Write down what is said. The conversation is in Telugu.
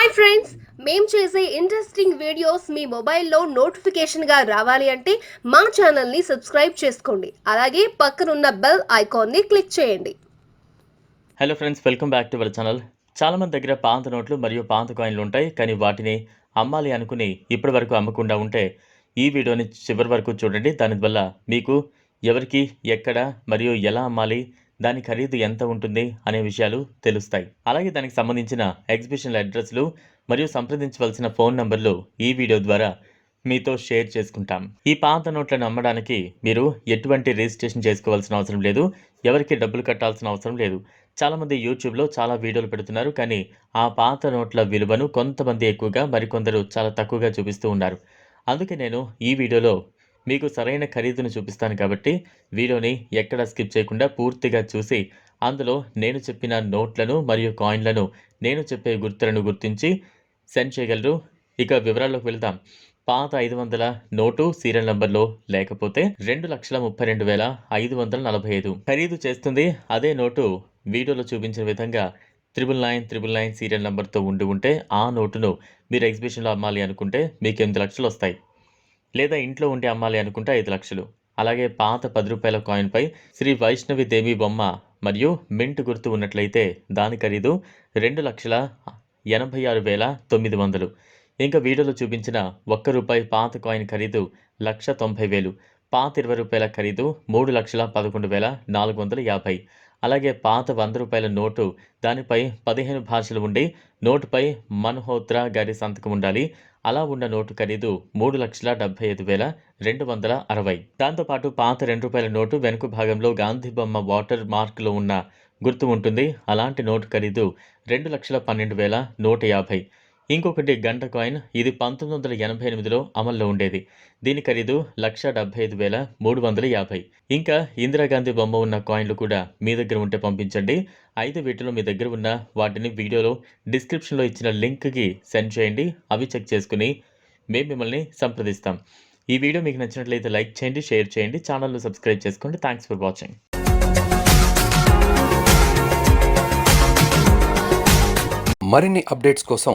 హాయ్ ఫ్రెండ్స్ మేము చేసే ఇంట్రెస్టింగ్ వీడియోస్ మీ మొబైల్లో నోటిఫికేషన్గా రావాలి అంటే మా ఛానల్ని సబ్స్క్రైబ్ చేసుకోండి. అలాగే పక్కనున్న బెల్ ఐకాన్ని క్లిక్ చేయండి. Hello friends welcome back to our channel చాలామంది దగ్గర పాంత నోట్లు మరియు పాంత కాయిన్లు ఉంటాయి కానీ వాటిని అమ్మాలి అనుకుని ఇప్పటి వరకు అమ్మకుండా ఉంటే ఈ వీడియోని చివరి వరకు చూడండి. దానివల్ల మీకు ఎవరికి ఎక్కడ మరియు ఎలా అమ్మాలి దాని ఖరీదు ఎంత ఉంటుంది అనే విషయాలు తెలుస్తాయి. అలాగే దానికి సంబంధించిన ఎగ్జిబిషన్ అడ్రస్లు మరియు సంప్రదించవలసిన ఫోన్ నంబర్లు ఈ వీడియో ద్వారా మీతో షేర్ చేసుకుంటాం. ఈ పాత నోట్లను అమ్మడానికి మీరు ఎటువంటి రిజిస్ట్రేషన్ చేసుకోవాల్సిన అవసరం లేదు. ఎవరికి డబ్బులు కట్టాల్సిన అవసరం లేదు. చాలామంది యూట్యూబ్లో చాలా వీడియోలు పెడుతున్నారు. కానీ ఆ పాత నోట్ల విలువను కొంతమంది ఎక్కువగా మరికొందరు చాలా తక్కువగా చూపిస్తూ ఉన్నారు. అందుకే నేను ఈ వీడియోలో మీకు సరైన ఖరీదును చూపిస్తాను కాబట్టి వీడియోని ఎక్కడ స్కిప్ చేయకుండా పూర్తిగా చూసి అందులో నేను చెప్పిన నోట్లను మరియు కాయిన్లను నేను చెప్పే గుర్తులను గుర్తించి సెండ్ చేయగలరు. ఇక వివరాల్లోకి వెళ్దాం. పాత ఐదు వందల నోటు సీరియల్ నంబర్లో లేకపోతే రెండు లక్షల ముప్పై రెండు వేల ఐదు వందల నలభై ఐదు. ఖరీదు చేస్తుంది అదే నోటు వీడియోలో చూపించిన విధంగా triple nine triple nine serial నెంబర్తో ఉండి ఉంటే ఆ నోటును మీరు ఎగ్జిబిషన్లో అమ్మాలి అనుకుంటే మీకు ఎనిమిది లక్షలు వస్తాయి. లేదా ఇంట్లో ఉండి అమ్మాలి అనుకుంటే ఐదు లక్షలు. అలాగే పాత పది రూపాయల కాయిన్పై శ్రీ వైష్ణవి దేవి బొమ్మ మరియు మింట్ గుర్తు ఉన్నట్లయితే దాని ఖరీదు రెండు లక్షల ఎనభై ఆరు వేల తొమ్మిది వందలు. ఇంకా వీడియోలో చూపించిన ఒక్క రూపాయి పాత కాయిన్ ఖరీదు లక్ష తొంభై వేలు. పాత ఇరవై రూపాయల ఖరీదు మూడు లక్షల పదకొండు వేల నాలుగు వందల యాభై. అలాగే పాత వంద రూపాయల నోటు దానిపై పదిహేను భాషలు ఉండి నోటుపై మన్హోత్రా గారి సంతకం ఉండాలి. అలా ఉన్న నోటు ఖరీదు మూడు లక్షల డెబ్బై ఐదు వేల రెండు వందల అరవై. దాంతోపాటు పాత రెండు రూపాయల నోటు వెనుక భాగంలో గాంధీ బొమ్మ వాటర్ మార్క్లో ఉన్న గుర్తు ఉంటుంది. అలాంటి నోటు ఖరీదు రెండు లక్షల పన్నెండు వేల నూట యాభై. ఇంకొకటి గంట కాయిన్. ఇది పంతొమ్మిది వందల ఎనభై ఎనిమిదిలో అమల్లో ఉండేది. దీని ఖరీదు లక్ష డెబ్బై ఐదు వేల మూడు వందల యాభై. ఇంకా ఇందిరాగాంధీ బొమ్మ ఉన్న కాయిన్లు కూడా మీ దగ్గర ఉంటే పంపించండి. ఐదు వీటిలో మీ దగ్గర ఉన్న వాటిని వీడియోలో డిస్క్రిప్షన్లో ఇచ్చిన లింక్కి సెండ్ చేయండి. అవి చెక్ చేసుకుని మేము మిమ్మల్ని సంప్రదిస్తాం. ఈ వీడియో మీకు నచ్చినట్లయితే లైక్ చేయండి షేర్ చేయండి ఛానల్ను సబ్స్క్రైబ్ చేసుకోండి. Thanks for watching. మరిన్ని అప్డేట్స్ కోసం